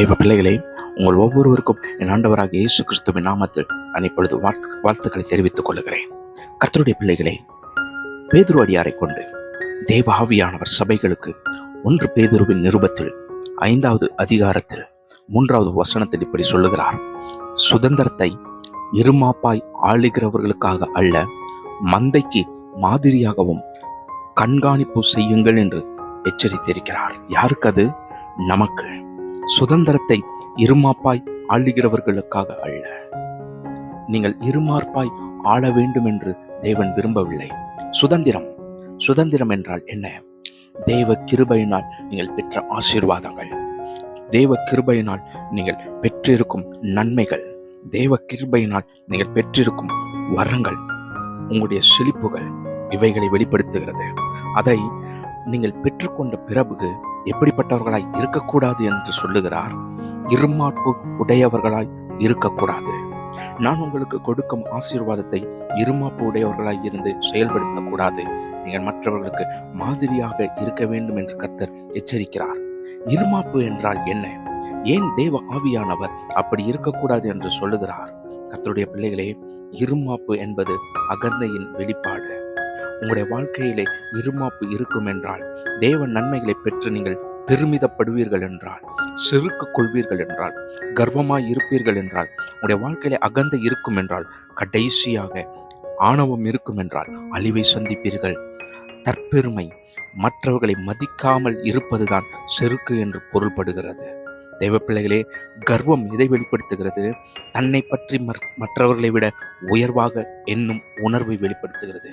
தெய்வ பிள்ளைகளே உங்கள் ஒவ்வொருவருக்கும் என் ஆண்டவராக இயேசு கிறிஸ்துவின் நாமத்தில் நான் இப்பொழுது வாழ்த்து வாழ்த்துக்களை தெரிவித்துக் கொள்கிறேன் கர்த்தருடைய பிள்ளைகளே பேதுரு அடியாரை கொண்டு தேவ ஆவியானவர் சபைகளுக்கு ஒன்று பேதுருவின் நிருபத்தில் ஐந்தாவது அதிகாரத்தில் மூன்றாவது வசனத்தில் இப்படி சொல்லுகிறார். சுதந்திரத்தை இருமாப்பாய் ஆளுகிறவர்களுக்காக அல்ல மந்தைக்கு மாதிரியாகவும் கண்காணிப்பு செய்யுங்கள் என்று எச்சரித்திருக்கிறார். யாருக்கு அது? நமக்கு. சுதந்திரத்தை இருமாப்பாய் ஆளுகிறவர்களுக்காக அல்ல. நீங்கள் இருமார்ப்பாய் ஆள வேண்டும் என்று தேவன் விரும்பவில்லை. சுதந்திரம். சுதந்திரம் என்றால் என்ன? தேவ கிருபையினால் நீங்கள் பெற்ற ஆசீர்வாதங்கள். தேவ கிருபையினால் நீங்கள் பெற்றிருக்கும் நன்மைகள். தேவ கிருபையினால் நீங்கள் பெற்றிருக்கும் வரங்கள். உங்களுடைய செழிப்புகள் இவைகளை வெளிப்படுத்துகிறது. அதை நீங்கள் பெற்றுக்கொண்ட பிறகு எப்படிப்பட்டவர்களாய் இருக்கக்கூடாது என்று சொல்லுகிறார். இருமாப்பு உடையவர்களாய் இருக்கக்கூடாது. நான் உங்களுக்கு கொடுக்கும் ஆசீர்வாதத்தை இருமாப்பு உடையவர்களாய் இருந்து செயல்படுத்தக்கூடாது. நீங்கள் மற்றவர்களுக்கு மாதிரியாக இருக்க வேண்டும் என்று கர்த்தர் எச்சரிக்கிறார். இருமாப்பு என்றால் என்ன? ஏன் தேவ ஆவியானவர் அப்படி இருக்கக்கூடாது என்று சொல்லுகிறார்? கர்த்தருடைய பிள்ளைகளே இருமாப்பு என்பது அகந்தையின் வெளிப்பாடு. உங்களுடைய வாழ்க்கையிலே இருமாப்பு இருக்கும் என்றால் தேவ நன்மைகளை பெற்று நீங்கள் பெருமிதப்படுவீர்கள் என்றால் செருக்கு கொள்வீர்கள் என்றால் கர்வமாய் இருப்பீர்கள் என்றால் உங்களுடைய வாழ்க்கையிலே அகந்த இருக்கும் என்றால் கடைசியாக ஆணவம் இருக்கும் என்றால் அழிவை சந்திப்பீர்கள். தற்பெருமை மற்றவர்களை மதிக்காமல் இருப்பதுதான் செருக்கு என்று பொருள்படுகிறது. தெய்வ பிள்ளைகளே கர்வம் எதை வெளிப்படுத்துகிறது? தன்னை பற்றி மற்றவர்களை விட உயர்வாக என்னும் உணர்வை வெளிப்படுத்துகிறது.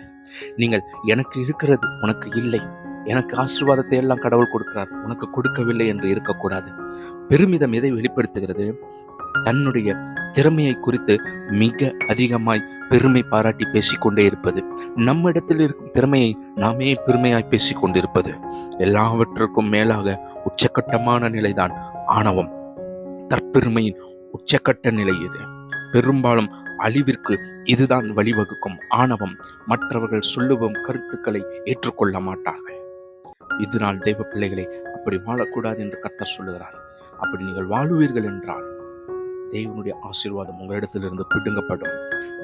நீங்கள் எனக்கு இருக்கிறது உனக்கு இல்லை. எனக்கு ஆசீர்வாதத்தை எல்லாம் கடவுள் கொடுக்கிறார். உனக்கு கொடுக்கவில்லை என்று இருக்கக்கூடாது. பெருமிதம் எதை வெளிப்படுத்துகிறது? தன்னுடைய திறமையை குறித்து மிக அதிகமாய் பெருமை பாராட்டி பேசிக்கொண்டே இருப்பது. நம்மிடத்தில் இருக்கும் திறமையை நாமே பெருமையாய் பேசிக்கொண்டிருப்பது. எல்லாவற்றுக்கும் மேலாக உச்சக்கட்டமான நிலைதான் ஆணவம். தற்பெருமையின் உச்சக்கட்ட நிலை இது. பெரும்பாலும் அழிவிற்கு இதுதான் வழிவகுக்கும் ஆணவம். மற்றவர்கள் சொல்லுவோம் கருத்துக்களை ஏற்றுக்கொள்ள மாட்டார்கள். இதனால் தெய்வ பிள்ளைகளை அப்படி வாழக்கூடாது என்று கர்த்தர் சொல்லுகிறார். அப்படி நீங்கள் வாழுவீர்கள் என்றால் தேவனுடைய ஆசீர்வாதம் உங்களிடத்திலிருந்து பிடுங்கப்படும்.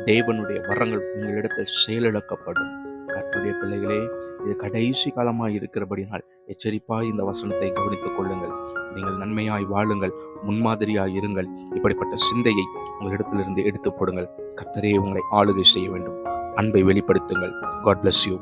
தேவனுடைய வரங்கள் உங்களிடத்தில் செயலிழக்கப்படும். கர்த்தருடைய பிள்ளைகளே இது கடைசி காலமாக இருக்கிறபடினால் எச்சரிப்பாய் இந்த வசனத்தை கவனித்துக் கொள்ளுங்கள். நீங்கள் வாழுங்கள் முன்மாதிரியாய் இருங்கள். இப்படிப்பட்ட சிந்தையை உங்களிடத்திலிருந்து எடுத்து போடுங்கள். கர்த்தரே உங்களை ஆளுகை செய்ய வேண்டும். அன்பை வெளிப்படுத்துங்கள். God bless you